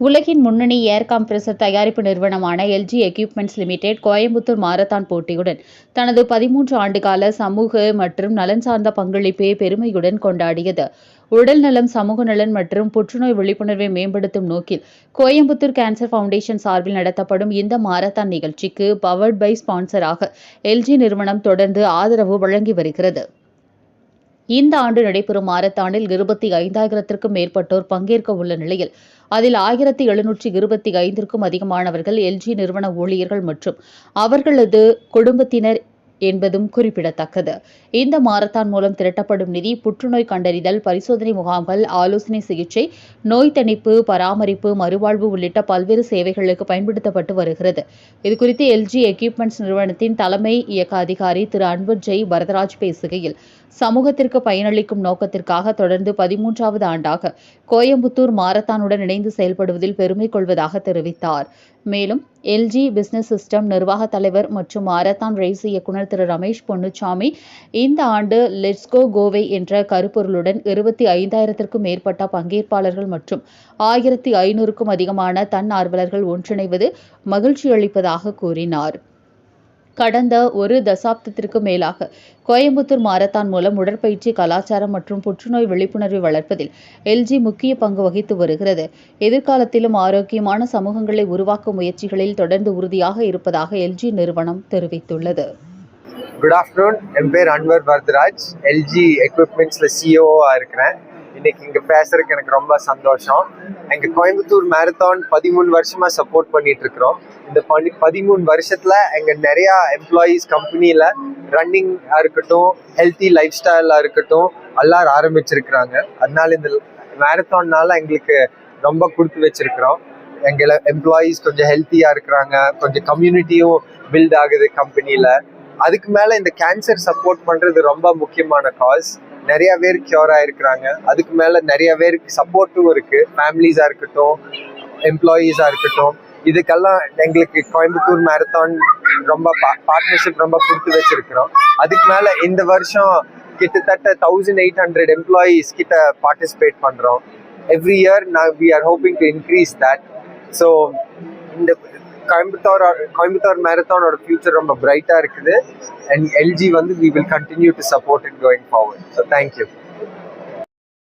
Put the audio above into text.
உலகின் முன்னணி ஏர் கம்ப்ரசர் தயாரிப்பு நிறுவனமான LG equipments limited Coimbatore marathon போட்டியுடன் தனது பதிமூன்று ஆண்டுகால சமூக மற்றும் நலன் சார்ந்த பங்களிப்பை பெருமையுடன் கொண்டாடியது. உடல் நலம் சமூக நலன் மற்றும் புற்றுநோய் விழிப்புணர்வை மேம்படுத்தும் நோக்கில் கோயம்புத்தூர் கேன்சர் ஃபவுண்டேஷன் சார்பில் நடத்தப்படும் இந்த மாரத்தான் நிகழ்ச்சிக்கு பவர்ட் பை ஸ்பான்சராக எல்ஜி நிறுவனம் தொடர்ந்து ஆதரவு வழங்கி வருகிறது. இந்த ஆண்டு நடைபெறும் மாரத்தானில் இருபத்தி ஐந்தாயிரத்திற்கும் மேற்பட்டோர் பங்கேற்க உள்ள நிலையில் அதில் ஆயிரத்தி எழுநூற்றி இருபத்தி ஐந்திற்கும் அதிகமானவர்கள் எல்ஜி நிறுவன ஊழியர்கள் மற்றும் அவர்களது குடும்பத்தினர் என்பதும் குறிப்பிடத்தக்கது. இந்த மாரத்தான் மூலம் திரட்டப்படும் நிதி புற்றுநோய் கண்டறிதல் பரிசோதனை முகாம்கள் ஆலோசனை சிகிச்சை நோய் தணிப்பு பராமரிப்பு மறுவாழ்வு உள்ளிட்ட பல்வேறு சேவைகளுக்கு பயன்படுத்தப்பட்டு வருகிறது. இதுகுறித்து எல்ஜி எக்யூப்மெண்ட்ஸ் நிறுவனத்தின் தலைமை இயக்க அதிகாரி திரு அன்பர் ஜெய் வரதராஜ் பேசுகையில் சமூகத்திற்கு பயனளிக்கும் நோக்கத்திற்காக தொடர்ந்து பதிமூன்றாவது ஆண்டாக கோயம்புத்தூர் மாரத்தானுடன் இணைந்து செயல்படுவதில் பெருமை கொள்வதாக தெரிவித்தார். மேலும் எல்ஜி பிசினஸ் சிஸ்டம் நிர்வாக தலைவர் மற்றும் மாரத்தான் ரேஸ் இயக்குநர் திரு ரமேஷ் பொன்னுச்சாமி இந்த ஆண்டு லெட்ஸ்கோ கோவை என்ற கருப்பொருளுடன் இருபத்தி ஐந்தாயிரத்திற்கும் மேற்பட்ட பங்கேற்பாளர்கள் மற்றும் ஆயிரத்தி ஐநூறுக்கும் அதிகமான தன்னார்வலர்கள் ஒன்றிணைவது மகிழ்ச்சியளிப்பதாக கூறினார். கடந்த ஒரு தசாப்தத்திற்கு மேலாக கோயம்புத்தூர் மாரத்தான் மூலம் உடற்பயிற்சி கலாச்சாரம் மற்றும் புற்றுநோய் விழிப்புணர்வை வளர்ப்பதில் எல்ஜி முக்கிய பங்கு வகித்து வருகிறது. எதிர்காலத்திலும் ஆரோக்கியமான சமூகங்களை உருவாக்கும் முயற்சிகளில் தொடர்ந்து உறுதியாக இருப்பதாக எல்ஜி நிறுவனம் தெரிவித்துள்ளது. குட் ஆஃப்டர்நூன் என் பேர் அன்வர் பரத்ராஜ். எல்ஜி எக்யூப்மெண்ட்ஸில் சிஓவாக இருக்கிறேன். இன்னைக்கு இங்கே பேசுறதுக்கு எனக்கு ரொம்ப சந்தோஷம். எங்கள் கோயம்புத்தூர் மேரத்தான் பதிமூணு வருஷமாக சப்போர்ட் பண்ணிட்டு இருக்கிறோம். இந்த பனி பதிமூணு வருஷத்தில் எங்கள் நிறையா எம்ப்ளாயீஸ் கம்பெனியில் ரன்னிங்காக இருக்கட்டும் ஹெல்த்தி லைஃப் ஸ்டைலா இருக்கட்டும் எல்லாரும் ஆரம்பிச்சிருக்கிறாங்க. அதனால இந்த மேரத்தான்னால எங்களுக்கு ரொம்ப கொடுத்து வச்சிருக்கிறோம். எங்களை எம்ப்ளாயீஸ் கொஞ்சம் ஹெல்த்தியாக இருக்கிறாங்க. கொஞ்சம் கம்யூனிட்டியும் பில்ட் ஆகுது கம்பெனியில் அதுக்கு மேலே இந்த கேன்சர் சப்போர்ட் பண்ணுறது ரொம்ப முக்கியமான காஸ் நிறைய பேர் கியூர் ஆயிருக்கிறாங்க. அதுக்கு மேலே நிறைய பேருக்கு சப்போர்ட்டும் இருக்கு. ஃபேமிலிஸாக இருக்கட்டும் எம்ப்ளாயீஸா இருக்கட்டும். இதுக்கெல்லாம் எங்களுக்கு கோயம்புத்தூர் மேரத்தான் ரொம்ப பார்ட்னர்ஷிப் ரொம்ப கொடுத்து வச்சிருக்கிறோம். அதுக்கு மேலே இந்த வருஷம் கிட்டத்தட்ட தௌசண்ட் எயிட் ஹண்ட்ரட் எம்ப்ளாயீஸ் கிட்ட பார்ட்டிசிபேட் பண்ணுறோம் எவ்ரி இயர் நான் we are hoping to increase that so இந்த கோயம்புத்தூர் கோயம்புத்தூர் மேரத்தானோட ஃபியூச்சர் ரொம்ப பிரைட்டாக இருக்குது. அண்ட் எல்ஜி வந்து we will continue to support it going forward so thank you